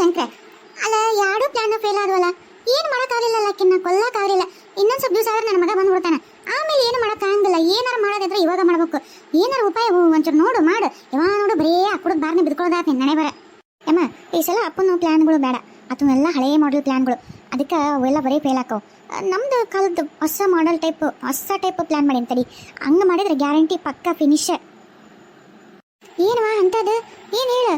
ಶಂಕ್ರೆ. ಅಲ್ಲ ಯಾರು plan fail ಆದ್ವಲ್ಲ? ಏನು ಮಾಡೋಕ್ಕಾಗಲಿಲ್ಲ ಕಿನ್ನ ಕೊಲ್ಲಕ್ಕಾಗಲಿಲ್ಲ ಇನ್ನೊಂದು ಸ್ವಲ್ಪ ದಿವಸ ಆದ್ರೆ ನನ್ನ ಮಗ ಬಂದ್ಬಿಡ್ತಾನೆ. ಆಮೇಲೆ ಏನು ಮಾಡೋಕ್ಕಾಗಂಗಿಲ್ಲ ಏನಾರು ಮಾಡೋದಾದ್ರೆ ಇವಾಗ ಮಾಡಬೇಕು. ಏನಾರು ಉಪಾಯ ಒಂಚೂರು ನೋಡು, ಮಾಡು. ಯಾವ ನೋಡು, ಬರೀ ಅಕ್ಕುಡ್ ಬಾರ್ನ ಬಿದ್ಕೊಳ್ಳೋದಾತ ನನೆ ಬರ. ಅಮ್ಮ ಈ ಸಲ ಅಪ್ಪನ ಪ್ಲಾನ್ಗಳು ಬೇಡ. ಅದು ಎಲ್ಲ ಹಳೆಯ ಮಾಡೆಲ್ ಪ್ಲಾನ್ಗಳು ಅದಕ್ಕೆ ಅವೆಲ್ಲ ಬರೀ ಫೇಲ್ ಆಕವು. ನಮ್ದು ಕಾಲದ ಹೊಸ ಮಾಡೆಲ್ ಟೈಪ್ ಹೊಸ ಟೈಪ್ ಪ್ಲಾನ್ ಮಾಡಿ ತಡಿ. ಹಂಗೆ ಮಾಡಿದ್ರೆ ಗ್ಯಾರಂಟಿ ಪಕ್ಕ ಫಿನಿಶ್ ಏನವಾ ಅಂತದು ಏನು ಹೇಳು?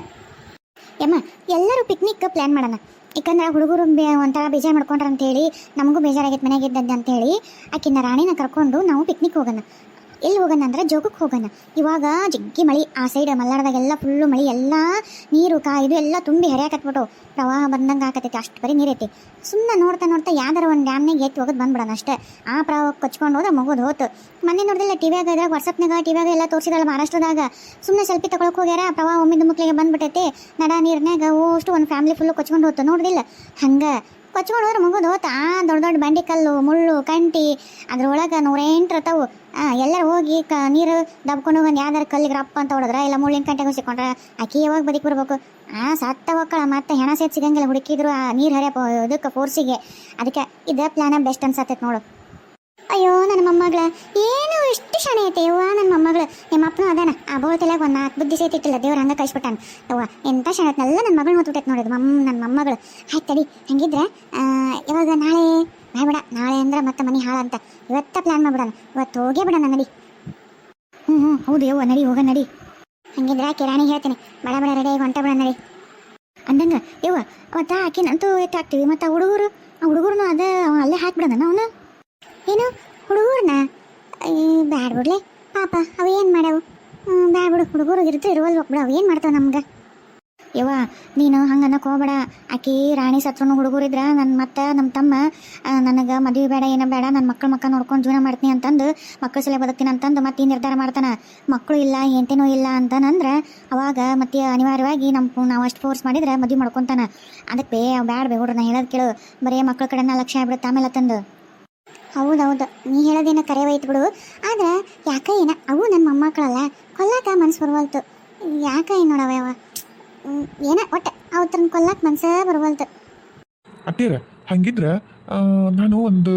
ಯಮ್ಮ, ಎಲ್ಲರೂ ಪಿಕ್ನಿಕ್ ಪ್ಲ್ಯಾನ್ ಮಾಡೋಣ. ಯಾಕಂದ್ರೆ ಹುಡುಗರು ಬೇ ಒಂಥರ ಬೇಜಾರು ಅಂತ ಹೇಳಿ ನಮಗೂ ಬೇಜಾರಾಗೈತೆ ಇದ್ದದ್ದು ಅಂತೇಳಿ ಆಕಿನ ರಾಣಿನ ಕರ್ಕೊಂಡು ನಾವು ಪಿಕ್ನಿಕ್ ಹೋಗೋಣ. ಎಲ್ಲಿ ಹೋಗೋಣ ಅಂದ್ರೆ ಜೋಗಕ್ಕೆ ಹೋಗೋಣ. ಇವಾಗ ಜಗ್ಗಿ ಮಳಿ, ಆ ಸೈಡ್ ಮಲ್ನಾಡದಾಗೆಲ್ಲ ಫುಲ್ಲು ಮಳಿ, ಎಲ್ಲ ನೀರು, ಕಾಯಿದು ಎಲ್ಲ ತುಂಬಿ ಹರಿಯಾಕತ್ಬಿಟ್ಟು ಪ್ರವಾಹ ಬಂದಂಗೆ ಆಕತೈತಿ ಅಷ್ಟು ಬರೀ ನೀರೈತಿ. ಸುಮ್ಮನೆ ನೋಡ್ತಾ ನೋಡ್ತಾ ಯಾವ್ದಾರ ಒಂದು ಡ್ಯಾಮ್ನಾಗ ಎತ್ತಿ ಹೋಗೋದು ಬಂದ್ಬಿಡೋಣ ಅಷ್ಟೇ. ಆ ಪ್ರವಾಹಕ್ಕೆ ಕೊಚ್ಕೊಂಡು ಹೋದ್ರೆ ಮಗುದು ಹೋತು. ಮೊನ್ನೆ ನೋಡಿದಿಲ್ಲ ಟಿವಿಯಾಗ ಇದ್ರಾಗ ವಾಟ್ಸಪ್ನಾಗ ಟಿವಿಯಾಗ ಎಲ್ಲ ತೋರಿಸಿದಾಳೆ ಮಹಾರಾಷ್ಟ್ರದಾಗ. ಸುಮ್ಮನೆ ಸೆಲ್ಫಿ ತಗೊಳಕ್ಕೆ ಹೋಗ್ಯಾರ, ಪ್ರವಾಹ ಒಮ್ಮೆ ಮಕ್ಕಳಿಗೆ ಬಂದ್ಬಿಟ್ಟೈತಿ. ನಡ ನೀರ್ನಾಗ ಅಷ್ಟು ಒಂದು ಫ್ಯಾಮಿಲಿ ಫುಲ್ಲು ಕೊಚ್ಕೊಂಡು ಹೋತು. ನೋಡಿದಿಲ್ಲ. ಹಂಗೆ ಕೊಚ್ಕೊಂಡು ಹೋದ್ರೆ ಮುಗಿದು ಹೋತ ಆ ದೊಡ್ಡ ದೊಡ್ಡ ಬಂಡಿ ಕಲ್ಲು ಮುಳ್ಳು, ಕಂಟಿ, ಅದ್ರೊಳಗೆ ನೂರೆಂಟು ಇರ್ತಾವು ಎಲ್ಲ ಹೋಗಿ ಕ, ನೀರು ದಬ್ಕೊಂಡು ಬಂದು ಯಾವ್ದಾರು ಕಲ್ಲಿಗೆ ರಪ್ಪ ಅಂತ ಹೊಡೆದ್ರೆ, ಇಲ್ಲ ಮುಳ್ಳಿನ ಕಂಟೆಗೆ ಸಿಕ್ಕೊಂಡ್ರೆ ಆಕಿ ಯಾವಾಗ ಬದುಕಿ ಬರ್ಬೇಕು? ಆ, ಸತ್ತ ಮತ್ತೆ ಹೆಣ ಸೇತ್ ಸಿಗಂಗಿಲ್ಲ, ಹುಡುಕಿದ್ರು, ಆ, ನೀರು ಹರಿಯಪ್ಪ ಇದಕ್ಕೆ ಫೋರ್ಸಿಗೆ ಅದಕ್ಕೆ ಇದೇ ಪ್ಲಾನ ಬೆಸ್ಟ್ ಅನ್ಸತ್ತೈತೆ ನೋಡು. ಅಯ್ಯೋ, ನನ್ನ ಮೊಮ್ಮಗಳ, ಏನು ಶಾಣೆ ಐತೆ. ಯವ್ವ ನನ್ನ ಮೊಮ್ಮಗಳು. ನಿಮ್ಮ ಅಪ್ಪನೂ ಅದಾನ. ಆ ಬೋಳ್ತಿಲಾಗ ಒಂದು ನಾಲ್ಕು ಬುದ್ಧಿ ಸೇತಿಟ್ಟಿಲ್ಲ ದೇವ್ರ ಹಂಗೆ ಕಳಿಸ್ಬಿಟ್ಟಾನ. ಯವ್ವ ಎಂಥ ಎಲ್ಲ ನನ್ನ ಮಗಳು ಹೊತ್ಬಿಟ್ಟೈತೆ ನೋಡಿದ್ ಮಮ್ಮ ನನ್ನ ಮೊಮ್ಮಗಳು. ಆಯ್ತು ತಡಿ. ಹಂಗಿದ್ರೆ ಇವಾಗ ನಾಳೆ? ಬೇಡ. ನಾಳೆ ಅಂದ್ರೆ ಮತ್ತೆ ಮನೆ ಹಾಳಂತ ಇವತ್ತ ಪ್ಲಾನ್ ಮಾಡ್ಬಿಡೋಣ. ಇವತ್ತು ಹೋಗೇ ಬಿಡೋಣ, ನಡಿ. ಹ್ಞೂ ಹ್ಞೂ ಹೌದು ಯವ್ವ, ನಡಿ ಹೋಗ ನಡಿ. ಹಂಗಿದ್ರೆ ಕಿರಾಣಿ ಹೇಳ್ತೀನಿ. ಬಡ ಬಡ, ರೆಡಿ ಹೊಂಟ ಬಿಡ ನಡಿ. ಅಂದಂಗ, ಯವ್ವ, ಅವತ್ತ ಆಕಿನಂತೂ ಎತ್ತಾಕ್ತೀವಿ ಮತ್ತು ಹುಡುಗರು, ಆ ಹುಡುಗರು ಅದೇ ಅಲ್ಲೇ ಹಾಕ್ಬಿಡೋಣ, ಅವನು? ಏನು? ಹುಡುಗರ್ನ? ಬ್ಯಾಡ ಬಿಡ್ಲೆ. ಪಾಪ, ಅವ ಏನು ಮಾಡ್ಯಾವು? ಬ್ಯಾಡ್ಬಿಡು ಬ್ಯಾಡ ಬಿಡು, ಹುಡುಗರು ಇರ್ತು ಇರುವಲ್ಲಿ ಹೋಗ್ಬಿಡ ಅವು ಏನು ಮಾಡ್ತಾವ ನಮ್ಗೆ? ಯವ್ವ, ನೀನು ಹಂಗೆ ಹೋಗ್ಬೇಡ ಆಕಿ ರಾಣಿ ಸತ್ರು ಹುಡುಗರಿದ್ರ ನನ್ನ ಮತ್ತೆ ನಮ್ಮ ತಮ್ಮ ನನಗೆ ಮದುವೆ ಬೇಡ, ಏನೋ ಬೇಡ ನನ್ನ ಮಕ್ಕಳು ಮಕ್ಕ ನೋಡ್ಕೊಂಡು ಜೀವನ ಮಾಡ್ತೀನಿ ಅಂತಂದು ಮಕ್ಕಳ ಸಲ ಬದುಕ್ತೀನಿ ಅಂತಂದು ಮತ್ತೆ ನಿರ್ಧಾರ ಮಾಡ್ತಾನೆ. ಮಕ್ಕಳು ಇಲ್ಲ ಎಂತೇನೂ ಇಲ್ಲ ಅಂತಂದ್ರೆ ಅವಾಗ ಮತ್ತೆ ಅನಿವಾರ್ಯವಾಗಿ ನಮ್ಮ ನಾವು ಅಷ್ಟು ಫೋರ್ಸ್ ಮಾಡಿದ್ರೆ ಮದುವೆ ಮಾಡ್ಕೊತಾನೆ. ಅದಕ್ಕೆ ಬೇ ಬೇಡ ನಾ ಹೇಳೋದು ಕೇಳು. ಬರೀ ಮಕ್ಕಳ ಕಡೆನ ಲಕ್ಷ್ಯ ಆಗ್ಬಿಡುತ್ತೆ, ಆಮೇಲೆ ತಂದು ಹೌದೌದು, ನೀ ಹೇಳೋದೇನ ಕರೆವೈತ್ ಬಿಡು. ಆದ್ರೆ ಯಾಕ ಏನ, ಅವು ನನ್ನ ಮೊಮ್ಮಕ್ಕಳಲ್ಲ, ಕೊಲ್ಲಾಕ ಮನ್ಸು ಬರ್ವಲ್ತು. ಯಾಕ ಏನು ನೋಡವ ಏನ, ಒಟ್ಟ ಅವತ್ತನ್ನ ಕೊಲ್ಲಾಕ ಮನ್ಸ ಬರ್ವಲ್ತು. ಅತ್ತೀರ, ಹಂಗಿದ್ರ ನಾನು ಒಂದು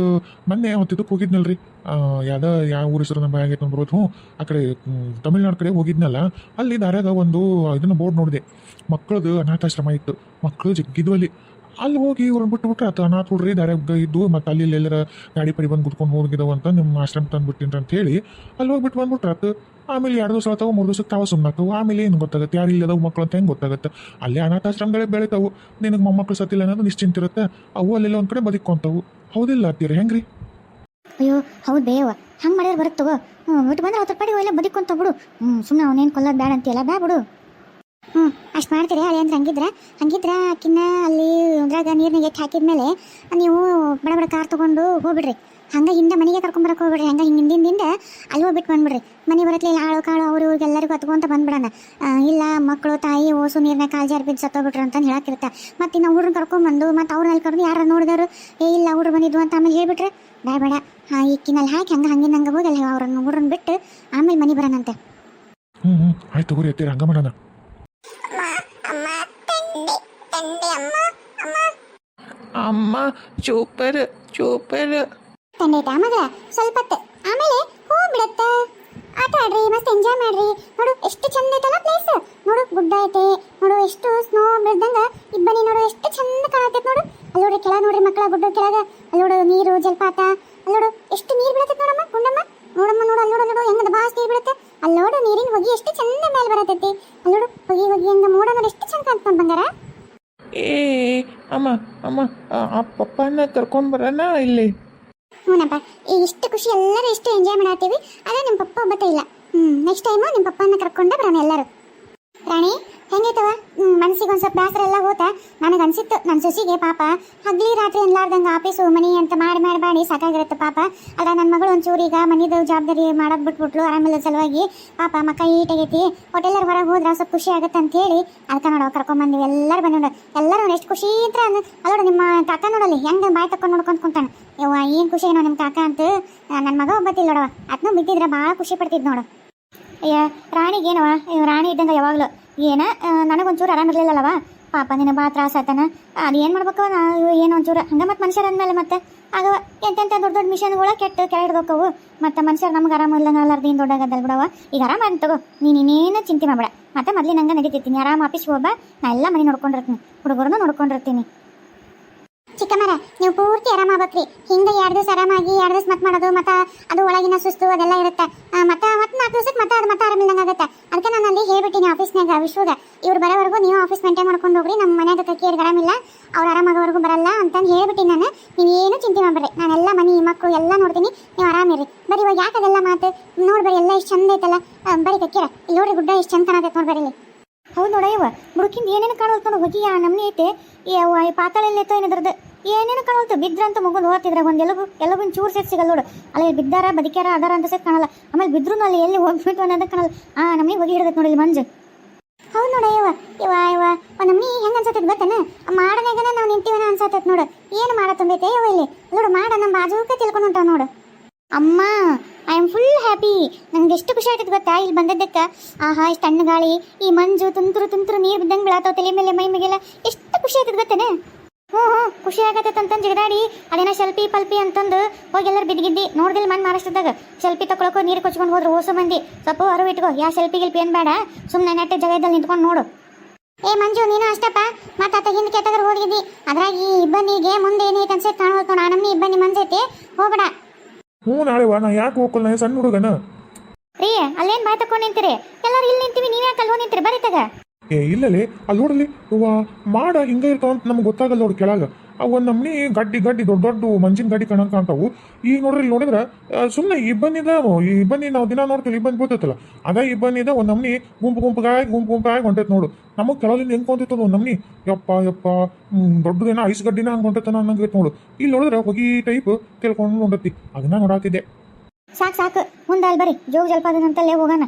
ಮೊನ್ನೆ ಹೊತ್ತಿದ್ದು ಹೋಗಿದ್ನಲ್ರಿ. ಯಾವ್ದ, ಯಾವ ಊರ ಹೆಸರು ನಮ್ಮ ಆಗೈತೆ ಬರ್ಬೋದು ಹ್ಞೂ, ಆ ಕಡೆ ತಮಿಳ್ನಾಡು ಕಡೆ ಹೋಗಿದ್ನಲ್ಲ, ಅಲ್ಲಿ ದಾರ್ಯಾಗ ಒಂದು ಇದನ್ನು ಬೋರ್ಡ್ ನೋಡಿದೆ. ಮಕ್ಕಳದು ಅನಾಥಾಶ್ರಮ ಇತ್ತು. ಮಕ್ಕಳು ಜಗ್ಗಿದ್ವು ಅಲ್ಲಿ ಹೋಗಿ ಇವ್ರನ್ನ ಬಿಟ್ಟು ಬಿಟ್ರೆ ಆತ ಅನಾಥ ಹುಡ್ರಿ, ದಾರ್ಯಾಗ ಇದ್ದು ಮತ್ತೆ ಅಲ್ಲಿ ಎಲ್ಲರ ಗಾಡಿ ಪಡಿ ಬಂದು ಕುತ್ಕೊಂಡು ಹೋಗಿದಾವ ಅಂತ ನಿಮ್ಮ ಆಶ್ರಮ ತಂದು ಬಿಟ್ಟಿನ್ರಿ ಅಂತ ಹೇಳಿ ಅಲ್ಲಿ ಹೋಗ್ಬಿಟ್ಟು ಬಂದ್ಬಿಟ್ರೆ ಅದು ಆಮೇಲೆ ಎರಡು ದಿವಸ ಆತಾವ ಮೂರು ದಿವಸಕ್ಕೆ ತಾವು ಸುಮ್ಮನಾಗ್ತವೆ ಆಮೇಲೆ ಏನು ಗೊತ್ತಾಗುತ್ತೆ? ಯಾರು ಇಲ್ಲದವು ಮಕ್ಕಳು ಅಂತ ಹೆಂಗೆ ಗೊತ್ತಾಗುತ್ತೆ? ಅಲ್ಲಿ ಅನಾಥಾಶ್ರಮಗಳೇ ಬೆಳಿತಾವು. ನಿನಗೆ ಮೊಮ್ಮಕ್ಕಳು ಸತ್ತಿಲ್ಲ ಅನ್ನೋದು ನಿಶ್ಚಿಂತ ಇರುತ್ತೆ. ಅವು ಅಲ್ಲೆಲ್ಲ ಒಂದು ಕಡೆ ಬದುಕೊಂತಾವು ಹೌದಿಲ್ಲ ಅತ್ತೀರ ಹೆಂಗ್ರಿ? ಅಯ್ಯೋ, ಹೌದು ಬೇವ ಹಂಗೆ ಮಾಡಿದ್ರೆ ಬರುತ್ತೆ ತಗೋ. ಹ್ಞೂ ಬಿಟ್ಟು ಬಂದ್ರೆ ಹತ್ತು ರೂಪಾಯಿ ಎಲ್ಲ ಬದುಕೊಂತ ಬಿಡು ಹ್ಞೂ ಸುಮ್ಮನೆ ಅವನೇನು ಕೊಲ್ಲೋದು ಬೇಡ ಅಂತೀಯಲ್ಲ ಬ್ಯಾ ಬಿಡು. ಹ್ಞೂ, ಅಷ್ಟು ಮಾಡ್ತೀರಿ ಅಳಿ ಅಂದ್ರೆ ಹಂಗಿದ್ರೆ. ಹಂಗಿದ್ರೆ ಅಕ್ಕಿನ ಅಲ್ಲಿ ಅದ್ರಾಗ ನೀರ್ನಾಗ ಎತ್ತಿ ಹಾಕಿದ್ಮೇಲೆ ನೀವು ಬಡ ಬಡ ಕಾರ್ ತಗೊಂಡು ಹೋಗ್ಬಿಡ್ರಿ. ಹಂಗೆ ಹಿಂದೆ ಮನೆಗೆ ಕರ್ಕೊಂಬರಕ್ಕೆ ಹೋಗ್ಬಿಡ್ರಿ. ಹಂಗೆ ಹಿಂಗೆ ಹಿಂದಿಂದ ಅಲ್ಲಿ ಹೋಗ್ಬಿಟ್ಟು ಬಂದ್ಬಿಡ್ರಿ. ಮನೆ ಬರತ್ಲಿ ಆಳು ಕಾಳು ಅವ್ರು ಇವ್ರಿಗೆ ಎಲ್ಲರಿಗೂ ಹತ್ಕೊಂತ ಬಂದ್ಬಿಡೋಣ. ಇಲ್ಲ ಮಕ್ಕಳು ತಾಯಿ, ಓಸು, ನೀರ್ನ ಕಾಲು ಜಾರಿ ಬಿದ್ದು ಸತ್ತೋಗ್ಬಿಟ್ರು ಅಂತ ಹೇಳಕ್ಕಿರುತ್ತೆ ಮತ್ತೆ ನಾವು ಹುಡ್ರನ್ನ ಕರ್ಕೊಂಬಂದು ಮತ್ತು ಅವ್ರನ್ನ ಕರೆದು ಯಾರು ನೋಡಿದವರು? ಏ, ಇಲ್ಲ, ಹುಡ್ರು ಬಂದಿದ್ವು ಅಂತ ಆಮೇಲೆ ಹೇಳ್ಬಿಟ್ರೆ? ಬೇಡ ಬೇಡ ಹಾಂ ಇಕ್ಕಿನಲ್ಲಿ ಹಾಕಿ ಹಂಗೆ ಹಂಗಿನ ಹಂಗ ಹೋಗಿ ಅಲ್ಲಿ ಅವ್ರನ್ನ ಹುಡ್ರನ್ನ ಬಿಟ್ಟು ಆಮೇಲೆ ಮನೆ ಬರೋಣಂತೆ ಹ್ಞೂ ಹ್ಞೂ ಆಯ್ತು ತಗೋರಿ ಹತ್ತಿರ ಮಾಡೋಣ. ಅಮ್ಮ ಚೂಪರ್ ಸೂಪರ್ ತಂಡೈತಾ ಮಗ ಸ್ವಲ್ಪ ಹೊತ್ತು ಆಮೇಲೆ ಹೋಗ್ಬಿಡತ್ತೆ ಆಟ ಆಡ್ರಿ ಮಸ್ತ್ ಎಂಜಾಯ್ ಮಾಡ್ರಿ. ನೋಡು ಎಷ್ಟು ಚಂದ ಐತಲ್ಲ ಪ್ಲೇಸ್ ನೋಡು ಗುಡ್ಡ ಐತೆ. ನೋಡು ಎಷ್ಟು ಸ್ನೋ ಬಿಡ್ದಂಗ. ಇಬ್ಬನಿ ನೋಡು ಎಷ್ಟು ಚಂದ ಕಾಣತೈತ್ ನೋಡು. ಅಲ್ಲಿ ನೋಡ್ರಿ ಕೆಳಗೆ ನೋಡ್ರಿ ಮಕ್ಕಳ ಗುಡ್ಡ ಕೆಳಗ. ಅಲ್ಲಿ ನೋಡು ನೀರು ಜಲಪಾತ. ಅಲ್ಲಿ ನೋಡು ಎಷ್ಟು ನೀರು ಬೀಳತೈತೆ ನೋಡಮ್ಮ ಗುಂಡಮ್ಮ. ನೋಡಮ್ಮ ನೋಡು ಅಲ್ಲಿ ನೋಡು ನೋಡು ಹೆಂಗದ ಬಾಸ್ ನೀರು ಬಿಡುತ್ತೆ. ಅಲ್ಲಿ ನೋಡು ನೀರಿನ ಹೊಗೆ ಎಷ್ಟು ಚಂದ ಮೇಲೆ ಬರತೈತಿ. ಅಲ್ಲಿ ನೋಡು ಹೊಗೆ ಹೊಗೆ ಹಂಗ ಮೋಡ ನೋಡಿ ಎಷ್ಟು ಚಂದ ಕಾಣ್ತಾನೆ ಬಂಗಾರ. ಏ ಅಮ್ಮ ಅಮ್ಮ, ಆ ಪಪ್ಪನ ಕರ್ಕೊಂಡು ಬರೋಣ ಇಲ್ಲಿ? ಹ್ಞೂನಪ್ಪ, ಈ ಇಷ್ಟು ಖುಷಿ ಎಲ್ಲರೂ ಇಷ್ಟು ಎಂಜಾಯ್ ಮಾಡತ್ತೀವಿ ಅದೇ ನಿಮ್ಮ ಪಪ್ಪ ಒಬ್ಬತ್ತ ಇಲ್ಲ. ಹ್ಞೂ ನೆಕ್ಸ್ಟ್ ಟೈಮು ನಿಮ್ಮ ಪಪ್ಪನ ಕರ್ಕೊಂಡೆ ಬರೋಣ ಎಲ್ಲರೂ. ರಾಣಿ ಹೆಂಗೈತವ ಮನಸ್ಸಿಗೆ ಒಂದು ಸ್ವಲ್ಪ ಬೇಸರ ಎಲ್ಲ ಹೋತ. ನನಗೆ ಅನ್ಸಿತ್ತು ನನ್ನ ಸೊಸಿಗೆ ಪಾಪ, ಹಗ್ಲಿ ರಾತ್ರಿ ಅನ್ಲಾರ್ದಂಗೆ ಆಫೀಸು ಮನಿ ಅಂತ ಮಾಡಿ ಮಾಡಿ ಮಾಡಿ ಸಾಕಾಗಿರುತ್ತೆ ಪಾಪ. ಅಲ್ಲ ನನ್ನ ಮಗಳು ಒಂಚೂರು ಈಗ ಮನಿದು ಜವಾಬ್ದಾರಿ ಮಾಡೋದು ಬಿಟ್ಬಿಟ್ಲು ಆರಾಮಿಲ್ಲ ಸಲುವಾಗಿ. ಪಾಪ ಮಕ್ಕ ಈಟಾಗೈತಿ ಹೋಟೆಲ್ಲರ್ ಹೊರಗೆ ಹೋದ್ರೆ ಸ್ವಲ್ಪ ಖುಷಿ ಆಗುತ್ತೆ ಅಂತ ಹೇಳಿ ಅದಕ್ಕೆ ನೋಡೋ ಕರ್ಕೊಂಬಂದಿವಿ ಎಲ್ಲರೂ ಬಂದು ನೋಡು. ಎಲ್ಲರೂ ಎಷ್ಟು ಖುಷಿ ಅಂತ ಅಲ್ಲೋಡು ನಿಮ್ಮ ಕಾಕ ನೋಡಲಿ ಹೆಂಗೆ ಬಾಯ್ ತಕೊಂಡು ನೋಡ್ಕೊಂಡು ಕುಂತಾನೆ. ಯವ್ವ, ಏನು ಖುಷಿ ಏನೋ ನಿಮ್ಮ ಕಾಕ ಅಂತ. ನನ್ನ ಮಗ ಒಬ್ಬತ್ತಿಲ್ಲ ನೋಡವ ಅದನ್ನೂ ಬಿದ್ದಿದ್ರೆ ಭಾಳ ಖುಷಿ ಪಡ್ತಿದ್ ನೋಡು. ಅಯ್ಯ ರಾಣಿಗೇನವ ರಾಣಿ ಇದ್ದಂಗೆ ಯಾವಾಗಲೂ. ಏನ? ನನಗೊಂಚೂರು ಆರಾಮಿರ್ಲಿಲ್ಲಲ್ಲವ ಪಾಪ ನಿನ್ನ ಭಾಳ ತ್ರಾಸ ಆತನ. ಅದು ಏನು ಮಾಡ್ಬೇಕು ನಾ? ಏನು ಒಂಚೂರು. ಹಂಗೆ ಮತ್ತೆ ಮನುಷ್ಯರ ಅಂದಮೇಲೆ ಮತ್ತೆ? ಅದು ಎಂತೆಂಥ ದೊಡ್ಡ ದೊಡ್ಡ ಮಿಷನ್ಗಳ ಕೆಟ್ಟು ಕೆಳಗಿಡ್ಬೇಕವು ಮತ್ತೆ ಮನುಷ್ಯರು ನಮ್ಗೆ ಆರಾಮ ಇಲ್ಲಂಗೆ ಅಲ್ಲಾರ್ದೇನು ದೊಡ್ಡಾಗದಲ್ ಬಿಡವ ಈಗ ಆರಾಮ ಅಂತ ತಗೋ. ನೀನು ಇನ್ನೇನು ಚಿಂತೆ ಮಾಡಬೇಡ. ಮತ್ತೆ ಮೊದ್ಲಿನಂಗೆ ನಡೀತಿರ್ತೀನಿ ಆರಾಮ ಆಫೀಸ್ಗೆ ಹೋಗ್ಬಾ ನಾ ಎಲ್ಲ ಮನೆ ನೋಡ್ಕೊಂಡಿರ್ತೀನಿ. ಹುಡುಗರನ್ನು ನೋಡ್ಕೊಂಡಿರ್ತೀನಿ. ಚಿಕ್ಕಮ್ಮರ, ನೀವು ಪೂರ್ತಿ ಆರಾಮಾಗ್ಬೇಕ್ರಿ ಹಿಂದೆ ಎರಡು ದಿವಸ ಆರಾಮಾಗಿ, ಎರಡು ದಿವಸ ಮತ್ತೆ ಮಾಡೋದು, ಮತ್ತೆ ಅದು ಒಳಗಿನ ಸುಸ್ತು ಅದೆಲ್ಲ ಇರುತ್ತೆ. ಮತ್ತೆ ಮತ್ತೆ ನಾಲ್ಕು ದಿವಸಕ್ಕೆ ಮತ್ತೆ ಅದು ಮತ್ತೆ ಆರಾಮಿಲ್ಲಂಗೆ ಅದಕ್ಕೆ ನಾನು ಅಲ್ಲಿ ಹೇಳ್ಬಿಟ್ಟಿನಿ ಆಫೀಸ್ನಾಗ ವಿಶ್ವದ ಇವ್ರು ಬರೋವರೆಗೂ ನೀವು ಆಫೀಸ್ ಮೇಂಟೈನ್ ಮಾಡ್ಕೊಂಡು ಹೋಗ್ರಿ, ನಮ್ಮ ಮನ್ಯಾಗ ಕಕ್ಕಿಯರಿಗೆ ಆರಾಮಿಲ್ಲ ಅವ್ರು ಆರಾಮಾಗೋವರೆಗೂ ಬರಲ್ಲ ಅಂತಂದು ಹೇಳ್ಬಿಟ್ಟಿನಿ ನಾನು. ನೀವೇನು ಚಿಂತೆ ಮಾಡ್ಬೇಡ್ರಿ ನಾನೆಲ್ಲ ಮನೆ ಮಕ್ಕಳು ಎಲ್ಲ ನೋಡ್ತೀನಿ, ನೀವು ಆರಾಮಿರಿ ಬರೀ ಇವಾಗ ಯಾಕೆ ಅದೆಲ್ಲ ಮಾತು? ನೋಡ್ಬರಿ ಎಲ್ಲ ಎಷ್ಟು ಚಂದ ಐತಲ್ಲ ಬರೀ ಕಕ್ಕಿರ ಇಲ್ಲಿ ನೋಡ್ರಿ ಗುಡ್ಡ ಎಷ್ಟು ಚಂದ ಕಾಣತೈತೆ ನೋಡ್ಬರಿ ಇಲ್ಲಿ. ಹೌದು ನೋಡಯ್ಯವ ಬುಡಕಿಂದ ಏನೇನು ಕಾಣೋದು ಹೋಗಿ, ಆ, ನಮ್ನಿ ಐತೆ. ಈ, ಅವ್ವ, ಈ ಪಾತಾಳ ಏನಿದ್ರದ್ದು ಏನೇನು ಕಾಣಲ್ತು ಬಿದ್ರಂತ ಮಗು ನೋಡ್ತಿದ್ರೆ ಒಂದು ಎಲ್ಲ ಎಲಬುನ್ ಚೂರು ಸೇರಿ ಸಿಗಲ್ಲ ನೋಡು. ಅಲ್ಲಿ ಬಿದ್ದಾರ, ಬದುಕ್ಯಾರ, ಅದಾರ ಅಂತ ಸೇರಿ ಕಾಣಲ್ಲ. ಆಮೇಲೆ ಬಿದ್ರು ಅಲ್ಲಿ ಎಲ್ಲಿ ಹೋಗ್ಬಿಟ್ಟು ಅನ್ನೋದಕ್ಕೆ ಕಾಣಲ್ಲ. ಆ, ನಮಿಗೆ ಹೋಗಿ ಹಿಡಿದ್ ನೋಡಿ ಮಂಜು. ಹೌದು ನೋಡ ಇವ ಇವ ಒಂದು ನಮ್ಮನಿ ಹೆಂಗೆ ಅನ್ಸತ್ತೈತೆ ಗೊತ್ತೇನೆ? ಮಾಡನಾಗನ ನಾವು ನಿಂತೀವನ ಅನ್ಸತ್ತೈತೆ ನೋಡು. ಏನು ಮಾಡ ತುಂಬೈತೆ? ಇಲ್ಲಿ. ನೋಡು, ಮಾಡ ನಮ್ಮ ಬಾಜುಕ ತಿಳ್ಕೊಂಡು ಹೊಂಟಾವ ನೋಡು. ಅಮ್ಮ ಐ ಆಮ್ ಫುಲ್ ಹ್ಯಾಪಿ ನನಗೆ ಎಷ್ಟು ಖುಷಿ ಆಗ್ತದೆ ಗೊತ್ತಾ? ಇಲ್ಲಿ ಬಂದದ್ದಕ್ಕೆ, ಆಹಾ, ಇಷ್ಟು ಸಣ್ಣ ಗಾಳಿ ಈ ಮಂಜು ತುಂತುರು ತುಂತುರು ನೀರು ಬಿದ್ದಂಗೆ ಬೀಳಾತಾವ ತಲೆ ಮೇಲೆ, ಮೈ ಮೇಗೆಲ್ಲ. ಎಷ್ಟು ಖುಷಿ ಆಗ್ತದೆ ಗೊತ್ತೇನೆ? ಹ್ಞೂ ಹ್ಞೂ ಖುಷಿ ಆಗತ್ತೆ ಅಂತಂದು ಜಿಗದಾಡಿ. ಅದೇನೋ ಶೆಲ್ಪಿ ಪಲ್ಪಿ ಅಂತಂದು ಹೋಗಿ ಎಲ್ಲರೂ ಬಿದ್ದಿಗಿದ್ದಿ ನೋಡ್ದಿಲ್ಲ ಮನ್ ಮಹಾರಾಷ್ಟ್ರದಾಗ ಶೆಲ್ಪಿ ತಗೊಳಕೋ ನೀರು ಕೊಚ್ಕೊಂಡು ಹೋದ್ರು ಓಸು ಮಂದಿ. ಸ್ವಲ್ಪ ಅರಿವು ಇಟ್ಕೋ ಯಾ ಶೆಲ್ಪಿ ಗಿಲ್ಪಿ ಏನು ಬೇಡ. ಸುಮ್ಮನೆ ನೆಟ್ಟೆ ಜಾಗದಲ್ಲಿ ನಿಂತ್ಕೊಂಡು ನೋಡು. ಏ ಮಂಜು ನೀನು ಅಷ್ಟಪ್ಪ? ಮತ್ತೆ ಆತ ಹಿಂದೆ ಕೆತ್ತಗರ್ ಹೋಗಿದ್ದಿ. ಅದ್ರಾಗ ಈ ಇಬ್ಬನಿಗೆ ಮುಂದೆ ಏನೈತೆ ಅನ್ಸೈತೆ ಕಾಣೋದು ಆ ನಮ್ಮಿ ಇಬ್ಬನಿ ಮಂಜೈತಿ ಹೋಗ್ಬೇಡ. ಹ್ಞೂ ನಾಳೆವಾ? ನಾ ಯಾಕೆ ಹೋಗಲ್ಲ ನಾ ಸಣ್ಣ ಹುಡುಗನ. ರೀ ಅಲ್ಲೇನ್ ಬಾಯ್ ತಕೊಂಡು ನಿಂತೀರಿ? ಎಲ್ಲರೂ ಇಲ್ಲಿ ನಿಂತೀವಿ ನೀವ್ ಯಾಕೆ ಅಲ್ಲಿ ಹೋಗಿ ನಿಂತೀರಿ? ಬರೀ ತಗ. ಏ ಇಲ್ಲಲೇ ಅಲ್ಲಿ ನೋಡಲಿ ಮಾಡ ಹಿಂಗೆ ಇರ್ತಾವ ಅಂತ ನಮ್ಗೆ ಗೊತ್ತಾಗಲ್ಲ ನೋಡಿ ಕೆಳಗ. ಅವು ಒಂದು ನಮ್ನಿ ಗಡ್ಡಿ ಗಡ್ಡಿ ದೊಡ್ಡ ದೊಡ್ಡ ಮಂಜಿನ ಗಡ್ಡಿ ಕಣಂಗ್ ಕಾಣ್ತಾವು. ಈಗ ನೋಡ್ರಿ ಇಲ್ಲಿ ನೋಡಿದ್ರೆ ಸುಮ್ಮನೆ ಇಬ್ಬನಿದ ಈ ಇಬ್ಬನಿ ನಾವು ದಿನ ನೋಡ್ತೀವಿ ಇಬ್ಬನಿ ಗೊತ್ತೈತಲ್ಲ. ಅದ ಇಬ್ಬನಿದ ಒಂದು ನಮ್ನಿ ಗುಂಪು ಗುಂಪುಗಾಗಿ ಗುಂಪು ಗುಂಪಾಗಿ ಹೊಂಟೈತೆ ನೋಡು. ನಮಗೆ ಕೆಳಗಿಂದ ಹೆಂಗೆ ಕೊಂತಿತ್ತದ ಒಂದು ನಮ್ನಿ. ಯಪ್ಪ ಯಪ್ಪ ಹ್ಮ್, ದಿನ ಐಸ್ ಗಡ್ಡಿನ ಹಂಗೆ ಹೊಂಟೈತನ ಅನ್ನಂಗೆ ನೋಡು. ಇಲ್ಲಿ ನೋಡಿದ್ರೆ ಹೊಗಿ ಟೈಪ್ ತಿಳ್ಕೊಂಡು ಹೊಂಟತಿ. ಅದನ್ನ ನೋಡಾತಿದ್ದೆ. ಸಾಕು ಸಾಕು. ಮುಂದೆ ಅಲ್ಲಿ ಬರ್ರಿ. ಜೋಗ ಜಲಪಾತದಂತಲ್ಲೇ ಹೋಗೋಣ.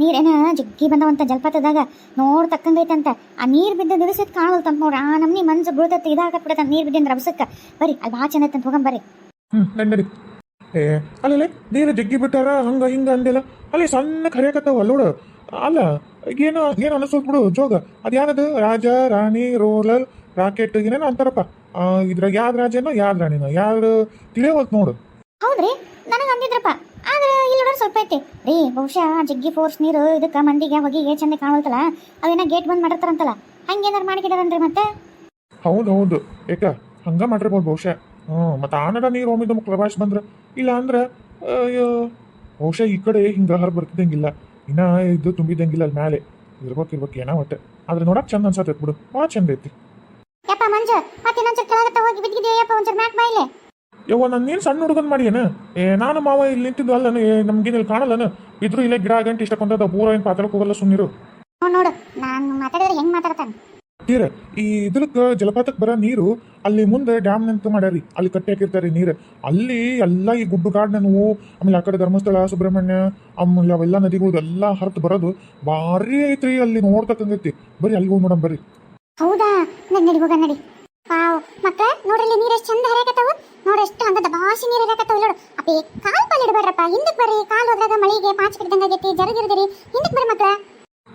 ನೀರೇನ ಜಗ್ಗಿ ಬಂದವಂತ ಜಲಪಾತದಾಗ? ನೋಡ್ ತಕ್ಕಂಗೈತಂತ ಆ ನೀರ್ ಬಿದ್ದ ದಿವಸಕ್ಕೆ ಕಾಣವಲ್ತಂತ ನೋಡ್ರಿ ಆ ನಮ್ನಿ ಮನ್ಸು ಬೀಳ್ತೈತಿ ಇದಾಗ ಬಿಡತ್ತ ನೀರ್ ಬಿದ್ದಿಂದ ರಭಸಕ್ಕ. ಬರಿ ಅಲ್ಲಿ ಭಾಳ ಚೆನ್ನ ಐತಂತ ಹೋಗಂ ಬರ್ರಿ. ಹ್ಮ್ ನಡಿ. ಏ ಅಲ್ಲೇ ನೀರು ಜಗ್ಗಿ ಬಿಟ್ಟಾರ ಹಂಗ ಹಿಂಗ ಅಂದಿಲ್ಲ. ಅಲ್ಲಿ ಸಣ್ಣ ಕರಿಯಕತ್ತಾವ ನೋಡು. ಅಲ್ಲ ಏನೋ ಏನು ಅನಿಸ್ತದ ಬಿಡು ಜೋಗ. ಅದ್ಯಾನದು ರಾಜ ರಾಣಿ ರೋಲರ್ ರಾಕೆಟ್ ಏನೇನೋ ಅಂತಾರಪ್ಪ. ಇದ್ರಾಗ ಯಾವ್ದು ರಾಜನೋ ಯಾವ್ದು ರಾಣಿನೋ. ಯಾರು ತಿಳಿಯೋವಲ್ತು ನೋಡು. ಹೌದ್ರಿ ನನಗೆ ಅಂದಿದ್ರಪ್ಪ. ಆದ್ರೆ ಇಲ್ಲಿ ನೋಡ್ರಿ ಸ್ವಲ್ಪ ಐತಿ. ರೀ ಬಹುಶಃ ಜಗ್ಗಿ ಫೋರ್ಸ್ ನೀರು ಇದಕ್ಕೆ ಮಂದಿಗೆ ಏ ಚಂದ ಕಾಣುತ್ತಲ್ಲ ಅವೇನ ಗೇಟ್ ಬಂದ್ ಮಾಡಿರ್ತಾರಂತಲ್ಲ? ಹಂಗೇನಾರು ಮಾಡಿಕಿದಾರನ್ರಿ ಮತ್ತೆ? ಹೌದು ಹೌದು ಏಕ ಹಂಗ ಮಾಡಿರ್ಬೋದು ಬಹುಶಃ. ಹ್ಞೂ ಮತ್ತು ಆನಡ ನೀರು ಒಮ್ಮಿದ ಮುಕ್ಳ ಬಂದ್ರ ಬಂದ್ರೆ ಇಲ್ಲ ಅಂದ್ರೆ ಅಯ್ಯೋ, ಬಹುಶಃ ಈ ಕಡೆ ಹಿಂಗೆ ಹರ ಬರ್ತಿದ್ದಂಗಿಲ್ಲ. ಇನ್ನ ಇದು ತುಂಬಿದಂಗಿಲ್ಲ ಅಲ್ಲಿ ಮ್ಯಾಲೆ. ಇರ್ಬೇಕು ಇರ್ಬೇಕು ಏನೋ ಒಟ್ಟೆ. ಆದ್ರೆ ನೋಡಕ್ ಚಂದ ಅನ್ಸತ್ತೆ ಬಿಡು. ಭಾಳ ಚಂದ ಐತಿ. ಯಪ್ಪ ಮಂಜು ಮತ್ತೆ ಇನ್ನೊಂದ್ಸಲ ಕೆಳಗತ್ತ ಹೋಗಿ ಬಿದ್ದಿದೆಯಪ್ಪ ಒಂಚೂರು ಮ್ಯಾಕ್ ಬಾಯಿಲೆ. ಯವ್ವ ನಾನು ನೀನು ಸಣ್ಣ ಹುಡುಗನ್ ಮಾಡಿಯೇನ? ಏ ನಾನು ಮಾವ ಇಲ್ಲಿ ನಿಂತಿದ್ದು ಅಲ್ಲನ ಏ ಇಲ್ಲಿ ಕಾಣಲ್ಲನ? ಇದ್ರು ಇಲ್ಲೇ ಗಿಡ ಗಂಟೆ ಇಷ್ಟ ಕೊಂದದ ಪೂರ ಏನು ಪಾತ್ರಕ್ಕೆ ಹೋಗಲ್ಲ ಸುಮ್ಮನಿರು ನೋಡು ನೋಡು ನಾನು ಮಾತಾಡಿದ್ರೆ ಹೆಂಗ್ ಮಾತಾಡ್ತಾನೆ? ತೀರ ಈ ಇದಕ್ಕೆ ಜಲಪಾತಕ್ಕೆ ಬರೋ ನೀರು ಅಲ್ಲಿ ಮುಂದೆ ಡ್ಯಾಮ್ ನಿಂತು ಮಾಡ್ಯಾರಿ. ಅಲ್ಲಿ ಕಟ್ಟಿ ಹಾಕಿರ್ತಾರೆ ನೀರು. ಅಲ್ಲಿ ಎಲ್ಲ ಈ ಗುಡ್ಡು ಕಾಡ್ನವು ಆಮೇಲೆ ಆ ಕಡೆ ಧರ್ಮಸ್ಥಳ ಸುಬ್ರಹ್ಮಣ್ಯ ಆಮೇಲೆ ಅವೆಲ್ಲ ನದಿಗಳು ಎಲ್ಲ ಹರಿದು ಬರೋದು ಭಾರಿ ಐತ್ರಿ ಅಲ್ಲಿ ನೋಡ್ತಕ್ಕಂಗೈತಿ. ಬರೀ ಅಲ್ಲಿ ಹೋಗಿ ನೋಡಮ್ ಬರ್ರಿ. ಹೌದಾ? ನಡಿ ನಡಿ ಹೋಗ ನಡಿ. ಪಾವ್ ಮಕ್ಕ ನೋಡ್ರಿ ಇಲ್ಲಿ ನೀರು ಎಷ್ಟು ಚಂದ ಎಷ್ಟು ಭಾಷೆ ನೀರು ಹರಿಯಕತ್ತಾವು ನೋಡು. ಅಪ್ಪಿ ಕಾಲ್ ಪಾಲ್ ಇಡಬೇಡ್ರಪ್ಪ. ಹಿಂದಕ್ಕೆ ಬರ್ರಿ. ಕಾಲ್ ಹೋದ್ರಾಗ ಮಳಿಗೆ ಪಾಚ್ ಕಟ್ಟಿದಂಗ ಆಗೈತಿ. ಜರಗಿರ್ದಿರಿ ಹಿಂದಕ್ಕೆ ಬರ್ರಿ ಮಕ್ಳ.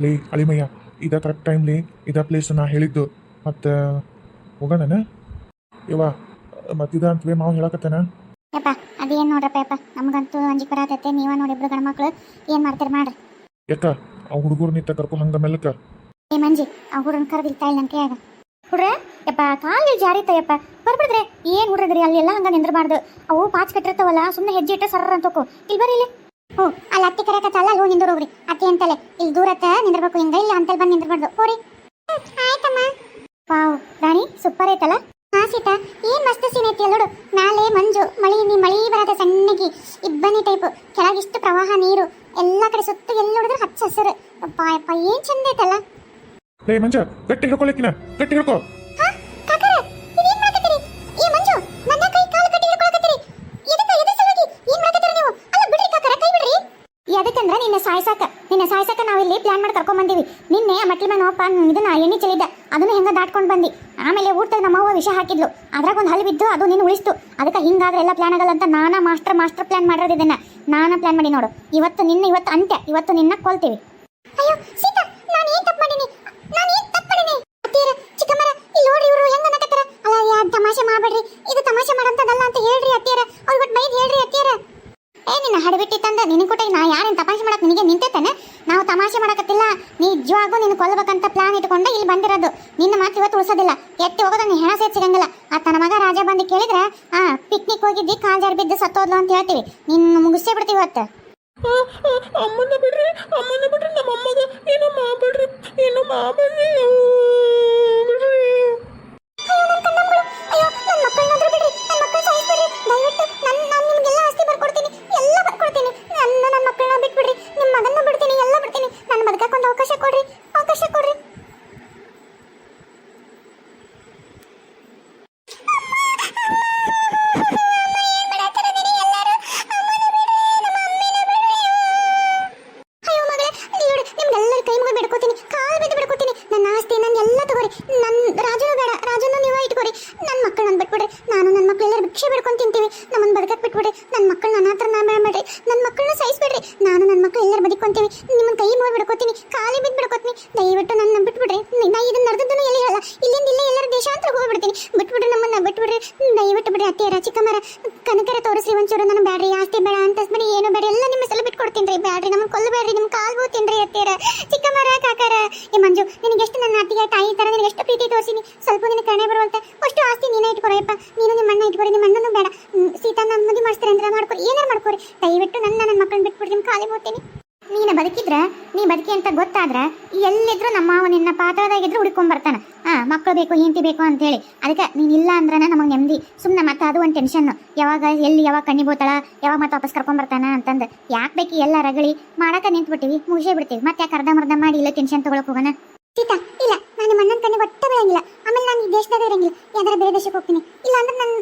ಲೇ ಅಳಿಮಯ್ಯ ಇದ ಕರೆಕ್ಟ್ ಟೈಮ್ಲಿ ಇದ ಪ್ಲೇಸ್ ನಾ ಹೇಳಿದ್ದು. ಮತ್ತೆ ಹೋಗೋಣ ಇವ ಮತ್ತಿದ ಅಂತವೇ ಮಾವು ಹೇಳಕತ್ತೇನ? ಯಪ್ಪ ಅದೇನು ನೋಡ್ರಪ್ಪ ಯಪ್ಪ. ನಮಗಂತೂ ಅಂಜಿಕೆ ಬರತೈತೆ. ನೀವ ನೋಡಿ ಇಬ್ರು ಗಂಡ ಮಕ್ಕಳು ಏನ್ ಮಾಡ್ತೀರಿ ಮಾಡ್ರಿ. ಯಾಕ? ಆ ಹುಡುಗರು ನಿತ್ತ ಕರ್ಕೊ ಹಂಗ ಮೆಲ್ಲಕ ಏ ಮಂಜಿ ಆ ಹುಡುಗನ ಕರೆದಿರ್ತಾ ಇಲ್ಲ ನನ್ನ ಕೈಯಾಗ. ಹುಡ್ರ ಯಪ್ಪ ಕಾಲು ಜಾರಿತಯಪ್ಪ ಏನ್ ಹುಡ್ರದ್ರಿ ಅಲ್ಲಿ ಎಲ್ಲ ಹಂಗ ನಿಂದ್ರಬಾರ್ದು. ಅವು ಪಾಚ್ ಕಟ್ಟಿರ್ತಾವಲ್ಲ ಸುಮ್ಮನೆ ಹೆಜ್ಜೆ ಇಟ್ಟ ಸರ್ರ ಅಂತ ಹೋಗು ಇಲ್ಲಿ ಬರ್ರಿ ಇಲ್ಲಿ. ಹ್ಞೂ ಅಲ್ಲಿ ಅತ್ತಿ ಕರೆಕತ್ತಲ್ಲ ಅಲ್ಲಿ ಹೋಗಿ ನಿಂದ್ರು ಹೋಗ್ರಿ ಅತ್ತಿ ಅಂತಲೇ ಇಲ್ಲಿ ದೂರತ್ತ ನಿಂದ್ರಬೇಕು ಹಿಂಗ ಇಲ್ಲ ಅಂತಲ್ಲಿ ಬಂದು ನಿಂದ್ರಬಾರ್ದು. ಹೋರಿ. ಆಯ್ತಮ್ಮ. ವಾವ್ ರಾಣಿ ಸೂಪರ್ ಐತಲ್ಲ? ಹಾ ಸೀತಾ. ಏನ್ ಮಸ್ತ್ ಸೀನ್ ಐತಿ ನೋಡು. ನಾಳೆ ಮಂಜು ಮಳಿ ನೀ ಮಳಿ ಬರತ್ತ ಸಣ್ಣಗಿ. ಇಬ್ಬನಿ ಟೈಪ್ ಕೆಳಗಿಷ್ಟು ಪ್ರವಾಹ ನೀರು. ಎಲ್ಲಾ ಕಡೆ ಸುತ್ತ ಎಲ್ಲಿ ನೋಡಿದ್ರು ಹಚ್ಚ ಹಸಿರು. ಅಪ್ಪ ಅಪ್ಪ ಏನ್ ಚಂದ ಐತಲ್ಲ? ಲೇ ಮಂಜ ಗಟ್ಟಿ ಹಿಡ್ಕೊಳಕಿನ ಗಟ್ಟಿ ಹಿಡ್ಕೊ. ಪ್ಲಾನ್ ಮಾಡಿ ಕರ್ಕೊಂಡ್ ಬಂದೀವಿ. ನಿನ್ನೆ ಮೆಟ್ಲ ಮೇಲೆ ನೋಪ ಇದನ್ನ ಎಣ್ಣೆ ಚೆಲ್ಲಿದ್ದೆ. ಅದನ್ನ ಹೆಂಗ ದಾಟ್ಕೊಂಡು ಬಂದಿ ಆಮೇಲೆ ಊಟದಾಗ ನಮ್ಮವ್ವ ವಿಷ ಹಾಕಿದ್ಲು. ಅದ್ರಾಗ ಒಂದು ಹಲ್ ಬಿದ್ದು ಅದು ನೀನು ಉಳಿಸ್ತು. ಅದಕ್ಕೆ ಹಿಂಗಾದ್ರೆ ಎಲ್ಲ ಪ್ಲಾನ್ ಆಗಲ್ಲ ಅಂತ ನಾನಾ ಮಾಸ್ಟರ್ ಮಾಸ್ಟರ್ ಪ್ಲಾನ್ ಮಾಡಿರೋದು ಇದನ್ನ. ನಾನಾ ಪ್ಲಾನ್ ಮಾಡಿ ನೋಡು. ಇವತ್ತು ನಿನ್ನ, ಇವತ್ತು ಅಂತ್ಯ. ಇವತ್ತು ನಿನ್ನ ಕೊಲ್ತೀವಿ. ಅಯ್ಯೋ, ಸೀತಾ, ನಾನು ಏನ್ ತಪ್ಪು ಮಾಡೀನಿ? ನಾನು ಏನ್ ತಪ್ಪು ಮಾಡೀನಿ? ಅತ್ತೀರ ತಮಾಷೆ ಮಾಡಬೇಡ್ರಿ. ಇದು ತಮಾಷೆ ಮಾಡಂತದಲ್ಲ ಅಂತ ಹೇಳ್ರಿ ಅತ್ತಿಯರ. ಅವ್ರು ಬಿಟ್ಟು ಬೈದ್ ಹೇಳ್ರಿ ಅತ್ತಿಯರ. ಏ, ನಿನ್ನ ಹಡಬಿಟ್ಟಿ ತಂದ ನಿನ್ನ ಕೊಟ್ಟ ನಾ ಯಾರೇನು ತಮಾಷೆ ಮಾಡಕ್ ನಿನಗೆ ನಿಂತೈತೇನೆ? ನಾವು ತಮಾಷೆ ಮಾಡಕತ್ತಿಲ್ಲ. ನಿಜವಾಗೂ ನಿನ್ನ ಕೊಲ್ಲಬೇಕಂತ ಪ್ಲಾನ್ ಇಟ್ಕೊಂಡು ಇಲ್ಲಿ ಬಂದಿರೋದು. ನಿನ್ನ ಮಾತು ಇವತ್ತು ಉಳಿಸೋದಿಲ್ಲ. ಎತ್ತಿ ಹೋಗೋದ ನೀ ಹೆಣ ಸೇರ್ಸಿರಂಗಿಲ್ಲ. ಆ ತನ್ನ ಮಗ ರಾಜ ಬಂದು ಕೇಳಿದ್ರೆ, ಆ ಪಿಕ್ನಿಕ್ ಹೋಗಿದ್ದಿ ಕಾಲ್ ಬಿದ್ದು ಸತ್ತೋದ್ಲು ಅಂತ ಹೇಳ್ತೀವಿ. ನಿನ್ನ ಮುಗಿಸೇ ಬಿಡ್ತೀವಿ ಇವತ್ತು. ಅಮ್ಮನ ಬಿಡ್ರಿ ಅಮ್ಮನ ಬಿಡ್ರಿ ನಮ್ಮ ಅಮ್ಮಗ ಏನೋ ಮಾಡ್ಬೇಡ್ರಿ ಏನೋ ಮಾಡ್ಬೇಡ್ರಿ ಬಿಟ್ಬಿಡ್ರಿ. ದಯವಿಟ್ಟು ಬಿಡ್ರಿ ಅತ್ತಿಯರ, ಚಿಕ್ಕಮ್ಮರ. ಕನಕರ ತೋರಿಸ್ರಿ, ಒಂಚೂರು ನನ್ನ ಬ್ಯಾಡ್ರಿ. ಆಸ್ತಿ ಬೇಡ ಅಂತ ಬೇಡಿ ಏನು ಬೇಡ ಎಲ್ಲ ನಿಮ್ಮ ಸಲ ಬಿಟ್ಕೊಡ್ತೀನಿ ರೀ ಬ್ಯಾಡ್ರಿ ಕೊಲ್ಲ ಕೊಲ್ಲಬೇಡ್ರಿ ನಿಮ್ಮ ಕಾಲ್ ಬೋತೀನಿ ಅತ್ತಿಯರ. ಚಿಕ್ಕಮ್ಮರ, ಕಾಕರ. ಏ, ಮಂಜು, ನಿನಗೆ ಎಷ್ಟು ನನ್ನ ಅತ್ತಿಗೆ, ತಾಯಿ ತರ, ನಿನಗೆ ಎಷ್ಟು ಪ್ರೀತಿ ತೋರಿಸಿನಿ. ಸ್ವಲ್ಪ ನಿನ್ನ ಕಣೆ ಬರುವಂತೆ ಅಷ್ಟು ಆಸ್ತಿ ನೀನೇ ಇಟ್ಕೊರಪ್ಪ ನೀನು ನಿಮ್ಮ ಅಣ್ಣ ಇಟ್ಕೊರಿ ನಿಮ್ಮ ಅಣ್ಣನೂ ಬೇಡ ಹ್ಮ್, ಸೀತಾ ನನ್ನ ಮದುವೆ ಮಾಡಿಸ್ತಾರೆ ಅಂದ್ರೆ ಮಾಡ್ಕೊರಿ ಏನಾರು ಮಾಡ್ಕೊರಿ ದಯವಿಟ್ಟು ನನ್ನ ನನ್ನ ಮಕ್ಕಳನ್ನ ಬಿಟ್ಬಿಡ್ರಿ ನಿಮ್ಮ ಕಾಲಿ ಬೋತೀನಿ ನೀನು ಬದುಕಿದ್ರ ನೀ ಬದುಕಿ ಅಂತ ಗೊತ್ತಾದ್ರ ಎಲ್ಲಿದ್ರು ನಮ್ಮ ಮಾವ ನಿನ್ನ ಪಾತ್ರದಾಗಿದ್ರು ಹುಡ್ಕೊಂಡ್ ಬರ್ತಾನ ಹಾ ಮಕ್ಕಳು ಬೇಕು, ಹೆಂಡತಿ ಬೇಕು ಅಂತ ಹೇಳಿ ಅದಕ್ಕೆ ನೀನು ಇಲ್ಲ ಅಂದ್ರೆ ನಮಗೆ ನೆಮ್ಮದಿ. ಸುಮ್ಮನೆ ಮತ್ತೆ ಅದು ಒಂದು ಟೆನ್ಷನ್ ಯಾವಾಗ, ಎಲ್ಲಿ, ಯಾವಾಗ ಕಣ್ಣಿ ಬೋತಾಳ, ಯಾವಾಗ ಮತ್ತೆ ವಾಪಸ್ ಕರ್ಕೊಂಡ್ಬರ್ತಾನ ಅಂತಂದು. ಯಾಕೆ ಬೇಕು ಎಲ್ಲ ರಗಳಿ? ಮಾಡಕ್ಕೆ ನಿಂತು ಬಿಟ್ಟಿವಿ ಮುಗಿಸೇ ಬಿಡ್ತೀವಿ. ಮತ್ತೆ ಯಾಕೆ ಅರ್ಧ ಮರ್ಧ ಮಾಡಿ ಇಲ್ಲ ಟೆನ್ಷನ್ ತಗೊಳಕ್ ಹೋಗೋಣ? ಸೀತಾ, ಇಲ್ಲ. ನಾನು ನಿಮ್ಮ ಅಣ್ಣನ ಕಣ್ಣಿಗೆ ಒಟ್ಟ ಬೀಳಂಗಿಲ್ಲ. ಆಮೇಲೆ ನಾನು ಈ ದೇಶದಾಗ ಇರಂಗಿಲ್ಲ. ಯಾವ್ದಾರ ಬೇರೆ ದೇಶಕ್ಕೆ ಹೋಗ್ತೀನಿ. ಇಲ್ಲ ಅಂದ್ರೆ ನಾನು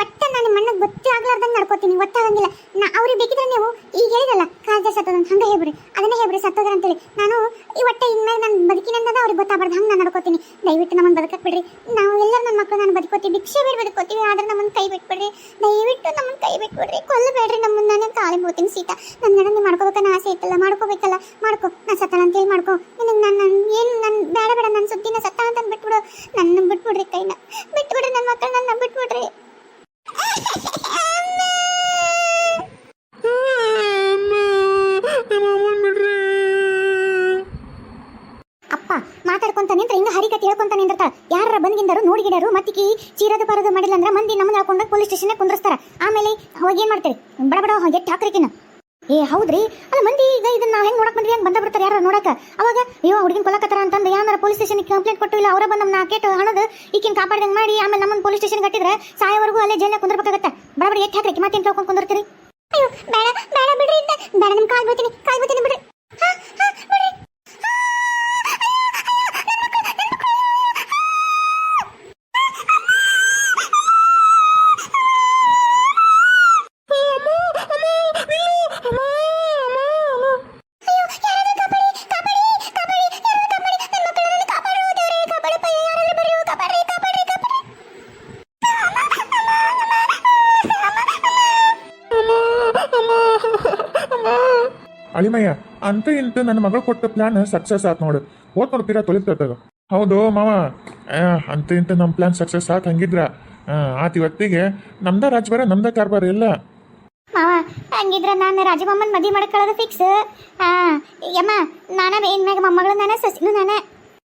ಒಟ್ಟ ನಾನು ಗೊತ್ತೇ ಆಗ್ಲಾರ್ದಂಗೆ ನಡ್ಕೋತೀನಿ ಒಟ್ಟಾಗಂಗಿಲ್ಲ ನಾ ಅವ್ರಿಗೆ ಬೇಕಿದ್ರೆ ನೀವು ಈಗ ಹೇಳಿದಲ್ಲ ಕಾಲ್ಜ ಸತ್ತೋದಂತ ಹಂಗೆ ಹೇಳ್ಬಿಡಿ ಅದನ್ನೇ ಹೇಳ್ಬಿಡಿ ಸತ್ತೋದ್ರ ಅಂತೇಳಿ. ನಾನು ಈ ಒಟ್ಟ ಇನ್ಮೇಲೆ ನಾನು ಬದುಕಿನಂದ ಅವ್ರಿಗೆ ಗೊತ್ತಾಗ್ಬಾರ್ದು, ಹಂಗೆ ನಾನು ನಡ್ಕೋತೀನಿ. ದಯವಿಟ್ಟು ನಮ್ಮನ್ನು ಬದುಕಕ್ಕೆ ಬಿಡ್ರಿ ನಾವು ಎಲ್ಲರೂ ನನ್ನ ಮಕ್ಕಳು ನಾನು ಬದುಕೋತೀವಿ, ಭಿಕ್ಷೆ ಬೇಡ ಬದುಕೋತೀವಿ, ಆದ್ರೆ ನಮ್ಮನ್ನು ಕೈ ಬಿಟ್ಬಿಡ್ರಿ. ದಯವಿಟ್ಟು ನಮ್ಮನ್ನು ಕೈ ಬಿಟ್ಬಿಡ್ರಿ, ಕೊಲ್ಲಬೇಡ್ರಿ ನಮ್ಮನ್ನು ನಾನು ಕಾಲಿ ಬೋತೀನಿ ಸೀತ. ನನ್ನ ನೀವು ಮಾಡ್ಕೋಬೇಕನ್ನೋ ಆಸೆ ಇತ್ತಲ್ಲ, ಮಾಡ್ಕೋಬೇಕಲ್ಲ, ಮಾಡ್ಕೋ. ನಾನು ಅಂತ ಅಂತೇಳಿ ಮಾಡ್ಕೋ. ನಿನಗೆ ನನ್ನ ಏನು ನನ್ನ ಬೇಡ ಬೇಡ ನನ್ನ ಸುದ್ದಿನ ಸತ್ತ ಅಂತ ಬಿಟ್ಬಿಡು ನನ್ನ ಬಿಟ್ಬಿಡ್ರಿ ಕೈನ. ಬಿಟ್ಬಿಡ್ರಿ ನನ್ನ ಮಕ್ಕಳು ನನ್ನ ಬಿಟ್ಬಿಡ್ರಿ ಅಮ್ಮ ನಮ್ಮ ಅಮ್ಮನ ಬಿಡ್ರಿ ಅಪ್ಪ, ಮಾತಾಡ್ಕೊಂತ ನಿಂತ್ರ ಹಿಂಗ ಹರಿಕತೆ ಹೇಳ್ಕೊಂತ ನಿಂದಿರ್ತಾಳ. ಯಾರ ಬಂದ್ಗಿಂದರು ನೋಡಿಗಿಡರು ಮತ್ತಿಕಿ ಚೀರದ ಪರದು ಮಾಡಿಲ್ಲ ಅಂದ್ರೆ ಮಂದಿ ನಮ್ಮನ್ನ ಹಾಕೊಂಡು ಪೊಲೀಸ್ ಸ್ಟೇಷನ್ ಕುಂದ್ರಸ್ತಾರ. ಆಮೇಲೆ ಹೋಗಿ ಏನ್ ಮಾಡ್ತೀರಿ? ಬಡ ಬಡ ಎಟ್ಟು ಹಾಕ್ರಿಕಿನ ಏ, ಹೌದ್ರಿ? ಅಲ್ಲ, ಮಂದಿ ಈಗ ಇದನ್ನ ಹೆಂಗ್ ನೋಡಕ್ ಬಂದ್ರಿ? ಹೆಂಗ್ ಬಂದ ಬಿಡ್ತಾರೆ ಯಾರು ನೋಡಕ? ಅವಾಗ, ಅಯ್ಯೋ ಹುಡುಗಿನ ಕೊಲಕತ್ತಾರ ಅಂತಂದು ಯಾರ ಪೊಲೀಸ್ ಸ್ಟೇಷನ್ ಕಂಪ್ಲೇಂಟ್ ಕೊಟ್ಟು ಇಲ್ಲ, ಅವರ ಬಂದು ನಮ್ಮ ನಾಕೇಟ್ ಹಣದ ಈಕಿನ ಕಾಪಾಡ್ದಂಗ್ ಮಾಡಿ, ಆಮೇಲೆ ನಮ್ಮನ್ನ ಪೊಲೀಸ್ ಸ್ಟೇಷನ್ ಕಟ್ಟಿದ್ರೆ ಸಾಯವರೆಗೂ ಅಲ್ಲೇ ಜೈಲ್ನಾಗ ಕುಂದ್ರಬೇಕಾಗತ್ತೆ ಬಡ ಬಡ ಮತ್ತೆ ಹಾಕ್ರಿ ತಗೊಂಡ್ ಕುಂದಿರ್ತೀರಿ ಅಯ್ಯೋ, ಬೇಡ ಬೇಡ ಬಿಡ್ರಿ, ಬೇಡ ನಿಮ್ ಕಾಲ್ ಬೀಳ್ತೀನಿ ಕಾಲ್ ಬೀಳ್ತೀನಿ ಬಿಡ್ರಿ. ಅಳಿಮಯ್ಯ ಅಂತ ಇಂತ ನನ್ನ ಮಗಳು ಕೊಟ್ಟ ಪ್ಲಾನ್ ಸಕ್ಸಸ್ ಆತ್ ನೋಡು. ಓದ್ ನೋಡ್ತೀರಾ ತೊಳಿತದ ಹೌದು ಮಾವ. ಆ, ಅಂತ ಇಂತ ನಮ್ಮ ಪ್ಲಾನ್ ಸಕ್ಸಸ್ ಆತ್ ಹಂಗಿದ್ರ. ಆ, ಆತ್ ಇವತ್ತಿಗೆ ನಮ್ದ ರಾಜ್ಬಾರ ನಮ್ದ ಕಾರ್ಬಾರ ಇಲ್ಲ. ಮಾವ ಹಂಗಿದ್ರ ನಾನು ರಾಜಮಮ್ಮನ ಮದಿ ಮಾಡ್ಕೊಳ್ಳೋದು ಫಿಕ್ಸ್ ಹಾ ಯಮ್ಮ ನಾನ ಏನ್ ಮ್ಯಾಗ ಮೊಮ್ಮಗಳು ನಾನ ಸಸಿನು ನಾನ.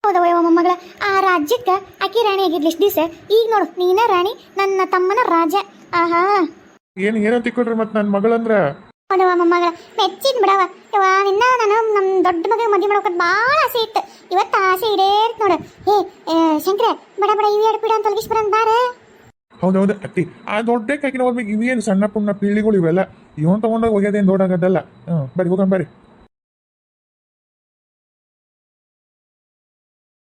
ಹೌದವ ಯವ್ವ ಮೊಮ್ಮಗಳ ಆ ರಾಜ್ಯಕ್ಕೆ ಅಕ್ಕಿ ರಾಣಿ ಆಗಿದ್ಲಿ ಇಷ್ಟು ದಿವಸ. ಈಗ ನೋಡು ನೀನ ರಾಣಿ ನನ್ನ ತಮ್ಮನ ರಾಜ. ಆಹಾ. ಏನ್ ಏನಂತ ತಿಕ್ಕೊಡ್ರಿ ಮತ್ ನನ್ನ ಮಗಳಂದ್ರ ನೋಡವ ಮೊಮ್ಮಗಳ ಮೆಚ್ಚಿದ್ ಬಿಡವ. ಯವ್ವ ನಿನ್ನ ನಾನು ನಮ್ಮ ದೊಡ್ಡ ಮಗ ಮದ್ವೆ ಮಾಡ್ಬೇಕಂತ ಭಾಳ ಆಸೆ ಇತ್ತು. ಇವತ್ತು ಆಸೆ ಇಡೇರ್ತ್ ನೋಡು. ಏ ಶಂಕರ ಬಡ ಬಡ ಇವಿ ಎರಡು ಪೀಡ ಅಂತ ತೊಲಗಿಸ್ ಬರಂತ ಬಾರೆ. ಹೌದೌದು ಅತ್ತಿ. ಆ ದೊಡ್ಡ ಕಾಕಿನ ಹೋಗ್ಬೇಕು ಇವೇನು ಸಣ್ಣ ಪುಣ್ಣ ಪೀಳಿಗಳು ಇವೆಲ್ಲ? ಇವನ್ ತಗೊಂಡೋಗಿ ಒಗೆದೇನು ದೊಡ್ಡಾಗದಲ್ಲ ಹ್ಞೂ ಬರಿ ಬರ್ರಿ.